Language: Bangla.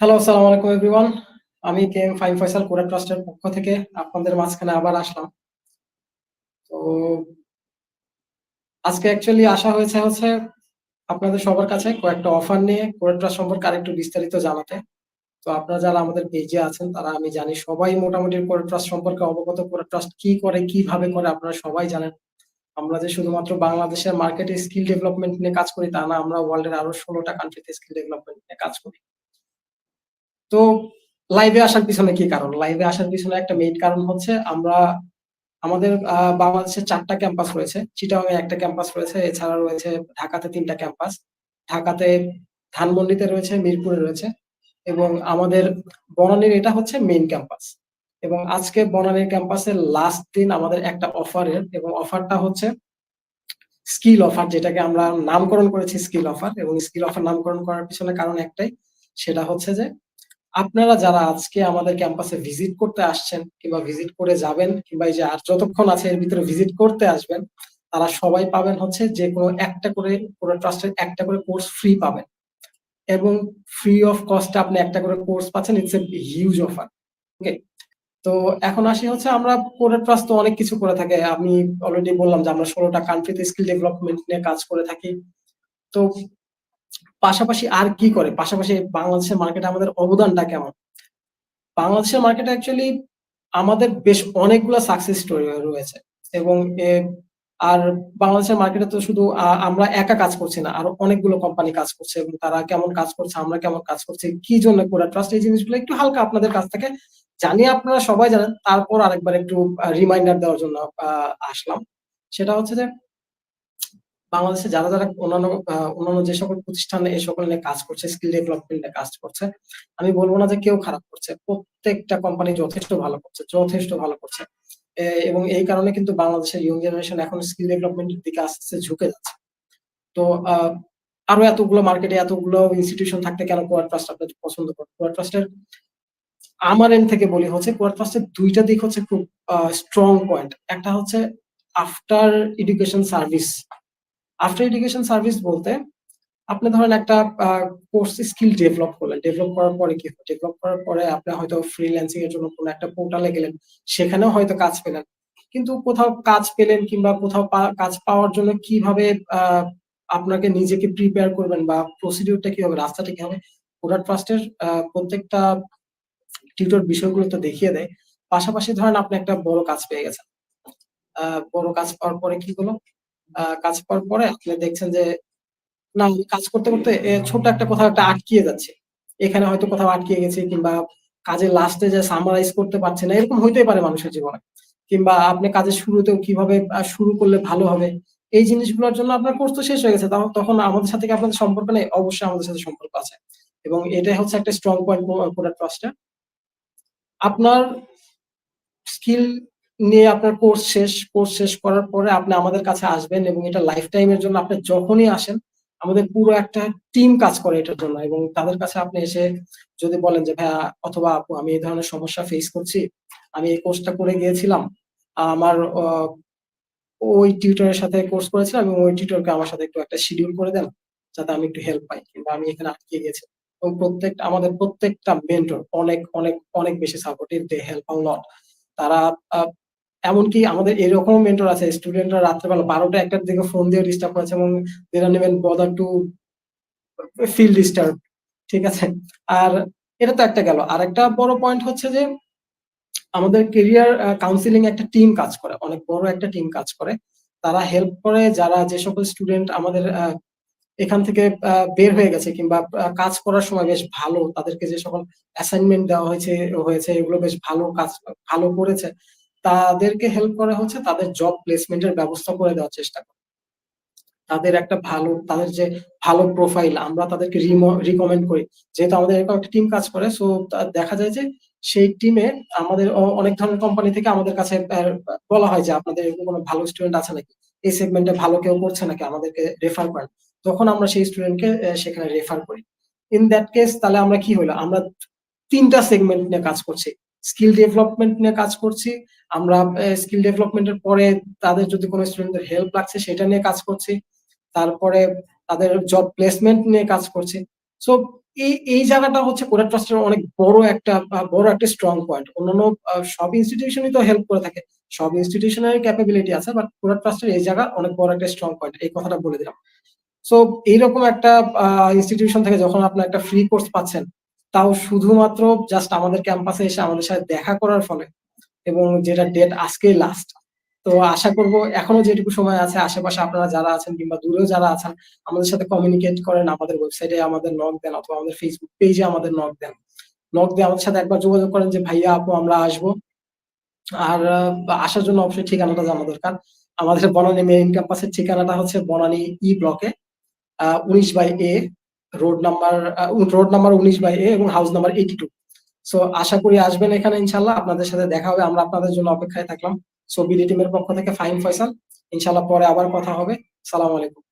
হ্যালো, আসসালামু আলাইকুম এভরিওয়ান। আমি কে এম ফাহিম ফয়সাল কোরা ট্রাস্টের পক্ষ থেকে আপনাদের মাঝখানে আবার আসলাম। তো আজকে অ্যাকচুয়ালি আসা হয়েছে হচ্ছে আপনাদের সবার কাছে কয়েকটা অফার নিয়ে কোরা ট্রাস্ট সম্পর্কে আরেকটু বিস্তারিত জানাতে। তো আপনারা যারা আমাদের পেজে আছেন তারা আমি জানি সবাই মোটামুটি কোরা ট্রাস্ট সম্পর্কে অবগত। কোরা ট্রাস্ট কি করে, কীভাবে করে আপনারা সবাই জানেন। আমরা যে শুধুমাত্র বাংলাদেশের মার্কেটে স্কিল ডেভেলপমেন্ট নিয়ে কাজ করি তা না, আমরা ওয়ার্লড এর আরও ষোলোটা কান্ট্রিতে স্কিল ডেভেলপমেন্ট নিয়ে কাজ করি। তো লাইভে আসার পিছনে কি কারণ? লাইভে আসার পিছনে একটা মেইন কারণ হচ্ছে আমরা আমাদের বাংলাদেশে চারটা ক্যাম্পাস রয়েছে। চিটাগং এ ১ টা ক্যাম্পাস রয়েছে। এছাড়া রয়েছে ঢাকাতে তিনটা ক্যাম্পাস। ঢাকাতে ধানমন্ডিতে রয়েছে, মিরপুরে রয়েছে এবং আমাদের বনানীর এটা হচ্ছে মেইন ক্যাম্পাস। এবং আজকে বনানীর ক্যাম্পাসের লাস্ট দিন আমাদের একটা অফারের এবং অফারটা হচ্ছে স্কিল অফার যেটাকে আমরা নামকরণ করেছি স্কিল অফার এবং স্কিল অফার নামকরণ করার পিছনে কারণ একটাই। সেটা হচ্ছে যে আপনারা যারা আজকে আমাদের ক্যাম্পাসে ভিজিট করতে আসছেন কিংবা ভিজিট করে যাবেন কিংবা এই যে আর যতক্ষণ আছে এর ভিতরে ভিজিট করতে আসবেন, তারা সবাই পাবেন হচ্ছে যেকোনো একটা করে কোরা ট্রাস্টের একটা করে কোর্স ফ্রি পাবেন। এবং ফ্রি অফ কস্ট আপনি একটা করে কোর্স পাচ্ছেন। It's a huge offer. Okay? তো এখন আসি হচ্ছে আমরা কোরা ট্রাস্ট তো অনেক কিছু করে থাকে। আমি অলরেডি বললাম যে আমরা ষোলোটা কান্ট্রিতে স্কিল ডেভেলপমেন্ট নিয়ে কাজ করে থাকি। তো পাশাপাশি আর কি করে? পাশাপাশি বাংলাদেশের মার্কেটে আমাদের অবদানটা কেমন? বাংলাদেশের মার্কেটে অ্যাকচুয়ালি আমাদের বেশ অনেকগুলো সাকসেস স্টোরি রয়েছে এবং আর বাংলাদেশের মার্কেটে তো শুধু আমরা একা কাজ করছি না। আরও অনেকগুলো কোম্পানি কাজ করছে এবং তারা কেমন কাজ করছে, আমরা কেমন কাজ করছি, কি জন্য কোরা ট্রাস্ট এই জিনিসগুলো একটু হালকা আপনাদের কাছ থেকে জানিয়ে আপনারা সবাই জানেন। তারপর আরেকবার একটু রিমাইন্ডার দেওয়ার জন্য আসলাম। সেটা হচ্ছে যে বাংলাদেশে যারা, যারা অন্যান্য অন্যান্য যে সকল প্রতিষ্ঠান এই সকল নিয়ে কাজ করছে, স্কিল ডেভেলপমেন্ট কাজ করছে। আমি বলব না যে কেউ খারাপ করছে। প্রত্যেকটা কোম্পানি যথেষ্ট ভালো করছে, যথেষ্ট ভালো করছে। এবং এই কারণে কিন্তু বাংলাদেশের ইয়ং জেনারেশন এখন স্কিল ডেভেলপমেন্ট এর দিকে আস্তে, আস্তে ঝুঁকে যাচ্ছে। তো আরও এতগুলো মার্কেটে এতগুলো ইনস্টিটিউশন থাকতে কেন কোরা ট্রাস্ট আপনারা পছন্দ? কোরা ট্রাস্টের আমার এন্ড থেকে বলি হচ্ছে কোরা ট্রাস্টের ২ টা দিক হচ্ছে খুব স্ট্রং পয়েন্ট। একটা হচ্ছে after education service. After education service বলতে আপনি ধরেন একটা কোর্স স্কিল ডেভেলপ করলেন। ডেভেলপ করার পরে কি? ডেভেলপ করার পরে আপনি হয়তো ফ্রিল্যান্সিং এর জন্য কোন একটা পোর্টালে গেলেন। সেখানেও হয়তো কাজ পেলেন। কিন্তু কোথাও কাজ পেলেন কিংবা কোথাও কাজ পাওয়ার জন্য কীভাবে আপনাকে নিজেকে প্রিপেয়ার করবেন বা প্রসিডিউর টা কি হবে, রাস্তাটা কি হবে? কোরা ট্রাস্টের প্রত্যেকটা টিউটর বিষয়গুলো তো দেখিয়ে দেয়। পাশাপাশি ধরেন আপনি একটা বড় কাজ পেয়ে গেছেন। বড় কাজ পাওয়ার পরে কি হলো? কাজ পাওয়ার পরে আপনি দেখছেন যে না কাজ করতে, করতে ছোট একটা কোথাও একটা আটকিয়ে যাচ্ছে এখানে হয়তো কোথাও আটকিয়ে গেছে কিংবা কাজের লাস্টে যে সামারাইজ করতে পারছে না, এরকম হইতেই পারে মানুষের জীবনে। কিংবা আপনি কাজের শুরুতেও কীভাবে শুরু করলে ভালো হবে? এই জিনিসগুলোর জন্য আপনার কোর্স তো শেষ হয়ে গেছে। তখন আমাদের সাথে কি আপনাদের সম্পর্ক নেই? অবশ্যই আমাদের সাথে সম্পর্ক আছে। এবং এটাই হচ্ছে একটা স্ট্রং পয়েন্ট কোরা আপনার স্কিল নিয়ে আপনার কোর্স শেষ। কোর্স শেষ করার পরে আপনি আমাদের কাছে আসবেন এবং এটা লাইফ টাইম এর জন্য আপনি যখনই আসেন, আমাদের পুরো একটা টিম কাজ করে এটার জন্য এবং তাদের কাছে আপনি এসে যদি বলেন যে, "ভাইয়া অথবা আপু আমি এই ধরনের সমস্যা ফেস করছি। আমি এই কোর্সটা করে গিয়েছিলাম। আমার ওই টিউটরের সাথে কোর্স করেছিলাম এবং ওই টিউটরকে আমার সাথে একটু একটা শিডিউল করে দেন। যাতে আমি একটু হেল্প পাই। কিংবা আমি এখানে আটকে গেছি।" এবং প্রত্যেকটা আমাদের প্রত্যেকটা মেন্টর অনেক, অনেক, অনেক বেশি supportive. They help a lot. তারা এমনকি আমাদের এরকম মেন্টর আছে স্টুডেন্টরা রাত্রেবেলা বারোটা একটার দিকে ফোন দিয়ে ডিস্টার্ব করেছে এবং they নেবেন বদার টু to ডিস্টার্ব ঠিক আছে? আর এটা তো একটা গেল। আর একটা বড় পয়েন্ট হচ্ছে যে, আমাদের কেরিয়ার কাউন্সিলিং একটা টিম কাজ করে। অনেক বড় একটা টিম কাজ করে। তারা হেল্প করে যারা যে সকল স্টুডেন্ট আমাদের এখান থেকে বের হয়ে গেছে কিংবা কাজ করার সময় বেশ ভালো, তাদেরকে যে সকল অ্যাসাইনমেন্ট দেওয়া হয়েছে হয়েছে, এগুলো বেশ ভালো কাজ, ভালো করেছে। তাদেরকে হেল্প করা হচ্ছে তাদের জব প্লেসমেন্ট এর ব্যবস্থা করে দেওয়ার চেষ্টা করা। তাদের একটা ভালো তাদের যে ভালো প্রোফাইল আমরা তাদেরকে রিকমেন্ড করি। যেহেতু আমাদের এরকম একটা টিম কাজ করে সো দেখা যায় যে সেই টিমে আমাদের অনেক ধরনের কোম্পানি থেকে আমাদের কাছে বলা হয় যে, "আপনাদের এরকম কোন ভালো স্টুডেন্ট আছে নাকি? এই সেগমেন্টে ভালো কেউ করছে নাকি? আমাদেরকে রেফার করেন।" তখন আমরা সেই স্টুডেন্টকে সেখানে রেফার করি। ইন দ্যাট কেস তাহলে আমরা কি হইল? আমরা তিনটা সেগমেন্ট নিয়ে কাজ করছি। স্কিল ডেভেলপমেন্ট নিয়ে কাজ করছি। আমরা স্কিল ডেভেলপমেন্ট এর পরে তাদের যদি কোন স্টুডেন্টদের হেল্প লাগছে, সেটা নিয়ে কাজ করছি। তারপরে তাদের জব প্লেসমেন্ট নিয়ে কাজ করছি। সো এই এই জায়গাটা হচ্ছে কোরেট ট্রাস্টের অনেক বড় একটা বড় একটা স্ট্রং পয়েন্ট অন্যান্য সব ইনস্টিটিউশনই তো হেল্প করে থাকে সব ইনস্টিটিউশনের ক্যাপাবিলিটি আছে বাট কোরেট ট্রাস্টের এই জায়গা অনেক বড় একটা স্ট্রং পয়েন্ট এই কথাটা বলে দিলাম সো এইরকম একটা ইনস্টিটিউশন থেকে যখন আপনি একটা ফ্রি কোর্স পাচ্ছেন তাও শুধুমাত্র জাস্ট আমাদের ক্যাম্পাসে এসে আমাদের সাথে দেখা করার ফলে এবং যেটা ডেট আজকেই লাস্ট তো আশা করব এখনও যেটুকু সময় আছে আশেপাশে আপনারা যারা আছেন কিংবা দূরেও যারা আছেন, আমাদের সাথে কমিউনিকেট করেন আমাদের ওয়েবসাইটে আমাদের নক দেন অথবা আমাদের ফেসবুক পেজে আমাদের নক দেন। নক দিয়ে আমাদের সাথে একবার যোগাযোগ করেন যে, ভাইয়া আপু, আমরা আসব। আর আসার জন্য অবশ্যই ঠিকানাটা জানা দরকার। আমাদের বনানী মেইন ক্যাম্পাসের ঠিকানাটা হচ্ছে বনানী ই ব্লকে উনিশ by A road number road number উনিশ বাই এ এবং house number eighty two so আশা করি আসবেন এখানে ইনশাল্লাহ। আপনাদের সাথে দেখা হবে। আমরা আপনাদের জন্য অপেক্ষায় থাকলাম। সো বিডি টিমের পক্ষ থেকে ফাইন ফয়সাল। ইনশাল্লাহ পরে আবার কথা হবে। সালাম আলাইকুম।